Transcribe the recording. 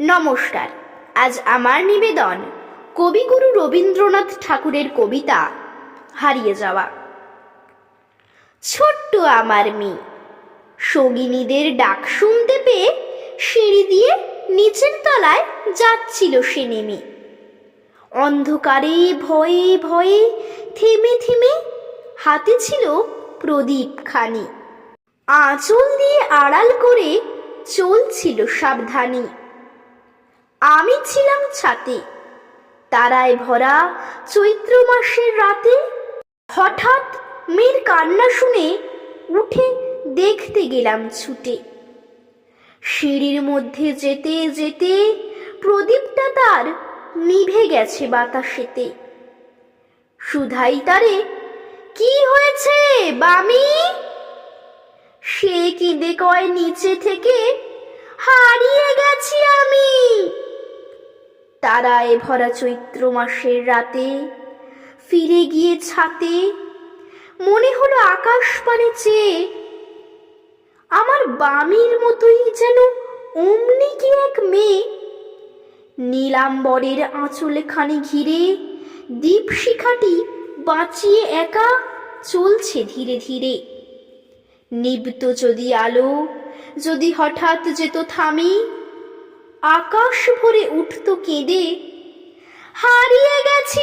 নমস্কার। আজ আমার নিবেদন, কবিগুরু রবীন্দ্রনাথ ঠাকুরের কবিতা, হারিয়ে যাওয়া। ছোট্ট আমার মেয়ে সঙ্গিনীদের ডাক শুনতে পেয়ে সিঁড়ি দিয়ে নিচের তলায় যাচ্ছিল সে নেমে। অন্ধকারে ভয়ে ভয়ে থেমে থেমে হাতে ছিল প্রদীপ খানি। আঁচল দিয়ে আড়াল করে চলছিল সাবধানী। আমি ছিলাম ছাতে। তারায় ভরা চৈত্র মাসের রাতে হঠাৎ মেয়ের কান্না শুনে উঠে দেখতে গেলাম ছুটে। সিঁড়ির মধ্যে যেতে যেতে প্রদীপটা তার নিভে গেছে বাতাসেতে। সুধাই তারে, কি হয়েছে, বামি? সে কিঁদে কয় নিচে থেকে, হারিয়ে গেছি আমি। তারায় ভরা চৈত্র মাসের রাতে ফিরে গিয়ে ছাতে মনে হলো আকাশ পানে চেয়ে, আমার বামির মতোই যেন অমনি কি এক মেয়ে। নীলাম্বরের আঁচলে খানি ঘিরে দীপ শিখাটি বাঁচিয়ে একা চলছে ধীরে ধীরে। নিবত যদি আলো, যদি হঠাৎ যেত থামি আকাশ ভরে উঠত কেঁদে। হারিয়ে গেছি